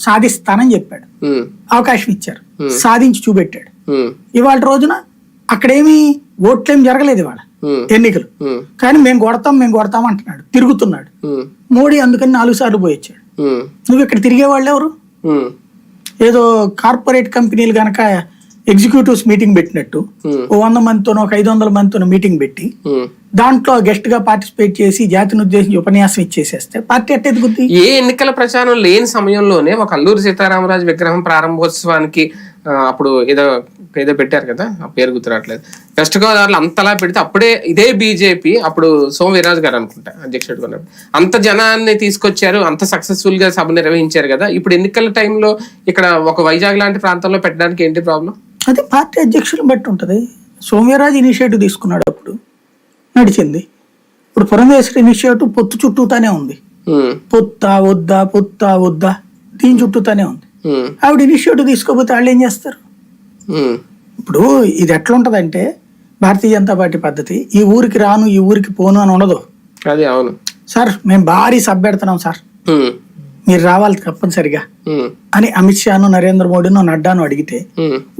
సాధిస్తానని చెప్పాడు. అవకాశం ఇచ్చారు. సాధించి చూపెట్టాడు. ఇవాళ రోజున అక్కడేమి ఓట్లేం జరగలేదు ఇవాళ. ఎన్నికలు. కానీ మేము కొడతాం మేము కొడతాం అంటున్నాడు. తిరుగుతున్నాడు. మోడీ అందుకని నాలుగు సార్లు పోయి వచ్చాడు ఉమ్, నువ్వు ఇక్కడ తిరిగే వాళ్ళు ఎవరు ఏదో కార్పొరేట్ కంపెనీలు గనక ఎగ్జిక్యూటివ్స్ మీటింగ్ పెట్టినట్టు Hmm. ఓ వంద మందితోనో ఒక ఐదు వందల మందితోనో మీటింగ్ పెట్టి ఉమ్. దాంట్లో గెస్ట్గా పార్టిసిపేట్ చేసి జాతిని ఉద్దేశించి ఉపన్యాసం ఇచ్చేసేస్తే పార్టీ అట్టే ఎదుగుద్ది? ఏ ఎన్నికల ప్రచారం లేని సమయంలోనే ఒక అల్లూరి సీతారామరాజు విగ్రహం ప్రారంభోత్సవానికి అప్పుడు ఏదో ఏదో పెట్టారు కదా ఆ పేరు గుర్తురావట్లేదు వెస్ట్ గోదావరిలో అంతలా పెడితే అప్పుడే ఇదే బీజేపీ అప్పుడు సోమ వీర్రాజు గారు అనుకుంటా అధ్యక్షుడు అంత జనాన్ని తీసుకొచ్చారు అంత సక్సెస్ఫుల్గా సభ నిర్వహించారు కదా. ఇప్పుడు ఎన్నికల టైంలో ఇక్కడ ఒక వైజాగ్ లాంటి ప్రాంతంలో పెట్టడానికి ఏంటి ప్రాబ్లం అది పార్టీ అధ్యక్షులను బట్టి ఉంటది. సోమ్యరాజు ఇనిషియేటివ్ తీసుకున్నాడు అప్పుడు. నడిచింది. ఇప్పుడు పురంధేశ్వరి ఇనిషియేటివ్ పొత్తు చుట్టూతానే ఉంది. పొత్తా వద్దా పొత్తా వద్దా దీని చుట్టూతానే ఉంది. ఆవిడ ఇనిషియేటివ్ తీసుకోకపోతే వాళ్ళు ఏం చేస్తారు? ఇప్పుడు ఇది ఎట్లా ఉంటదంటే భారతీయ జనతా పార్టీ పద్ధతి ఈ ఊరికి రాను ఈ ఊరికి పోను అని ఉండదు. అదే అవును. సార్ మేము భారీ సభ పెడుతున్నాం సార్. మీరు రావాలి తప్పనిసరిగా అని అమిత్ షాను నరేంద్ర మోడీను నడ్డాను అడిగితే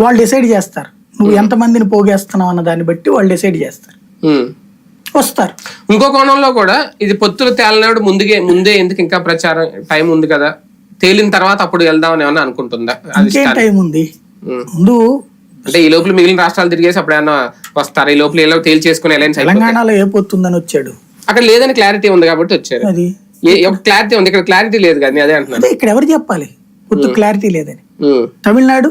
వాళ్ళు డిసైడ్ చేస్తారు. నువ్వు ఎంతమందిని పోగేస్తున్నావు అన్న దాన్ని బట్టి వాళ్ళు డిసైడ్ చేస్తారు. వస్తారు. ఇంకో కోణంలో కూడా ఇది పొత్తులు తేలినాడు ముందుగే ముందే ఎందుకు ఇంకా ప్రచారం టైం ఉంది కదా? తేలిన తర్వాత అప్పుడు వెళ్దామని ఏమన్నా అనుకుంటుందా? ఇంకేం టైం ఉంది. ముందు అంటే ఈ లోపల మిగిలిన రాష్ట్రాలు తిరిగేసి అప్పుడు ఏమన్నా వస్తారు? ఈ లోపల ఎలా తేలి చేసుకుని అలయన్స్ అయిపోతుంది తెలంగాణలో ఏ పొత్తుందని వచ్చాడు. అక్కడ లేదని క్లారిటీ ఉంది కాబట్టి వచ్చారు. అది. క్లారిటీ ఉంది. ఇక్కడ క్లారిటీ లేదు కదా నేను అదే అంటున్నాను. ఇక్కడ ఎవరు చెప్పాలి? పొత్తు క్లారిటీ లేదని. తమిళనాడు.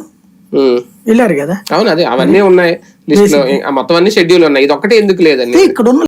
వెళ్ళారు కదా? అవును అదే అవన్నీ ఉన్నాయి. లిస్ట్లో ఆ మొత్తం అన్ని షెడ్యూల్ ఉన్నాయి. ఇది ఒక్కటే ఎందుకు లేదండి ఇక్కడ ఉన్న